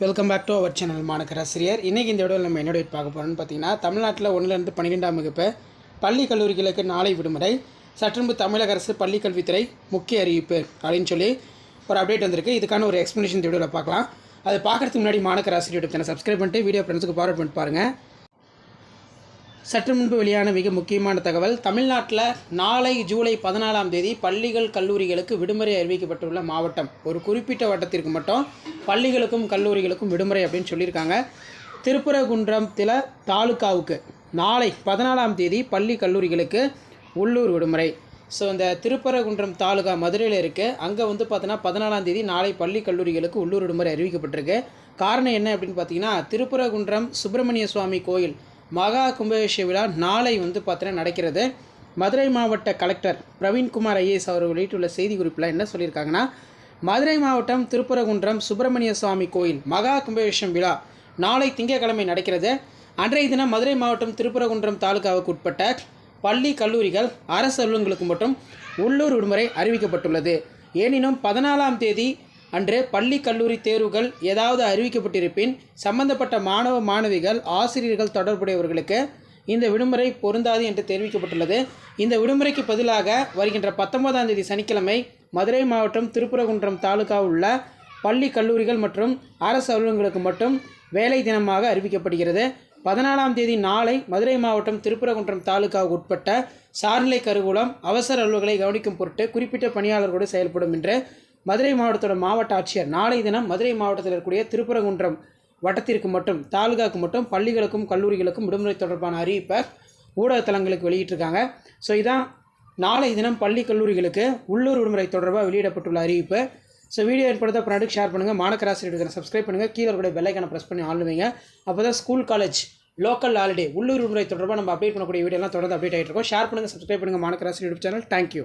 Welcome back to our channel Manakkarasiriyar இன்றைக்கி இந்த வீடியோவில் நம்ம என்னோட பார்க்க போகிறோம்னு பார்த்தீங்கன்னா தமிழ்நாட்டில் ஒன்றிலிருந்து பன்னிரெண்டாம் வகுப்பு பள்ளி கல்லூரிகளுக்கு நாளை விடுமுறை சற்றும்பு தமிழக அரசு பள்ளி கல்வித்துறை முக்கிய அறிவிப்பு அப்படின்னு சொல்லி ஒரு அப்டேட் வந்திருக்கு. இதுக்கான ஒரு எக்ஸ்ப்ளனேஷன் இந்த வீடியோவில் பார்க்கலாம். அது பார்க்குறதுக்கு முன்னாடி மாணக்கராசிரியர் யூடியூப் சேனல் சப்ஸ்கிரைப் பண்ணிட்டு வீடியோ ஃப்ரெண்ட்ஸுக்கு ஃபார்வர்ட் பண்ணிட்டு பாருங்கள் சற்று முன்பு வெளியான மிக முக்கியமான தகவல் தமிழ்நாட்டில் நாளை ஜூலை பதினாலாம் தேதி பள்ளிகள் கல்லூரிகளுக்கு விடுமுறை அறிவிக்கப்பட்டுள்ள மாவட்டம். ஒரு குறிப்பிட்ட வட்டத்திற்கு மட்டும் பள்ளிகளுக்கும் கல்லூரிகளுக்கும் விடுமுறை அப்படின்னு சொல்லியிருக்காங்க. திருப்புரகுன்றத்தில் தாலுக்காவுக்கு நாளை பதினாலாம் தேதி பள்ளி கல்லூரிகளுக்கு உள்ளூர் விடுமுறை. ஸோ இந்த திருப்பரகுன்றம் தாலுகா மதுரையில் இருக்குது அங்கே வந்து பார்த்தோன்னா பதினாலாம் தேதி நாளை பள்ளி கல்லூரிகளுக்கு உள்ளூர் விடுமுறை அறிவிக்கப்பட்டிருக்கு. காரணம் என்ன அப்படின்னு பார்த்தீங்கன்னா திருப்பரங்குன்றம் சுப்பிரமணிய சுவாமி கோயில் மகா கும்பாபிஷேக விழா நாளை வந்து பார்த்தீங்கன்னா நடக்கிறது. மதுரை மாவட்ட கலெக்டர் பிரவீன்குமார் ஐஏஎஸ் அவர் வெளியிட்டுள்ள செய்தி குறிப்பில் என்ன சொல்லியிருக்காங்கன்னா மதுரை மாவட்டம் திருப்பரங்குன்றம் சுப்பிரமணிய சுவாமி கோயில் மகா கும்பாபிஷேகம் விழா நாளை திங்கட்கிழமை நடக்கிறது. அன்றைய தினம் மதுரை மாவட்டம் திருப்பரங்குன்றம் தாலுகாவுக்கு உட்பட்ட பள்ளி கல்லூரிகள் அரசு அலுவலகங்களுக்கு மட்டும் உள்ளூர் விடுமுறை அறிவிக்கப்பட்டுள்ளது. எனினும் பதினாலாம் தேதி அன்று பள்ளி கல்லூரி தேர்வுகள் ஏதாவது அறிவிக்கப்பட்டிருப்பின் சம்பந்தப்பட்ட மாணவ மாணவிகள் ஆசிரியர்கள் தொடர்புடையவர்களுக்கு இந்த விடுமுறை பொருந்தாது என்று தெரிவிக்கப்பட்டுள்ளது. இந்த விடுமுறைக்கு பதிலாக வருகின்ற பத்தொன்பதாம் தேதி சனிக்கிழமை மதுரை மாவட்டம் திருப்புரகுன்றம் தாலுகாவில் உள்ள பள்ளி கல்லூரிகள் மற்றும் அரசு அலுவலகங்களுக்கு மட்டும் வேலை தினமாக அறிவிக்கப்படுகிறது. பதினாலாம் தேதி நாளை மதுரை மாவட்டம் திருப்புரகுன்றம் தாலுகாவுக்கு உட்பட்ட சார்நிலை கருவூலம் அவசர அலுவல்களை கவனிக்கும் பொருட்டு குறிப்பிட்ட பணியாளர்களோடு செயல்படும் என்று மதுரை மாவட்டத்தோட மாவட்ட ஆட்சியர் நாளை தினம் மதுரை மாவட்டத்தில் இருக்கக்கூடிய திருப்பரங்குன்றம் வட்டத்திற்கு மட்டும் தாலுகாவுக்கு மட்டும் பள்ளிகளுக்கும் கல்லூரிகளுக்கும் விடுமுறை தொடர்பான அறிவிப்பை ஊடகத்தலங்களுக்கு வெளியிட்டிருக்காங்க. ஸோ இதான் நாளை தினம் பள்ளி கல்லூரிகளுக்கு உள்ளூர் விடுமுறை தொடர்பாக வெளியிடப்பட்டுள்ள அறிவிப்பு. ஸோ வீடியோ ஏற்படுத்த ப்ராடக்ட் ஷேர் பண்ணுங்கள் மாணக்கராசிரியர் சப்ஸ்கிரைப் பண்ணுங்கள் கீழே கூட பெல்லைக்கான ப்ரெஸ் பண்ணி ஆளுவீங்க. அப்போ தான் ஸ்கூல் காலேஜ் லோக்கல் ஹாலிடே உள்ளூர் விடுமுறை தொடர்பாக நம்ம அப்டேட் பண்ணக்கூடிய வீடியோலாம் தொடர்ந்து அப்டேட் ஆகிட்டு இருக்கோம் ஷேர் பண்ணுங்கள் சப்ஸ்கிரைப் பண்ணுங்கள் மாணக்கராசிரியர் யூடியூப் சேனல் தேங்க்யூ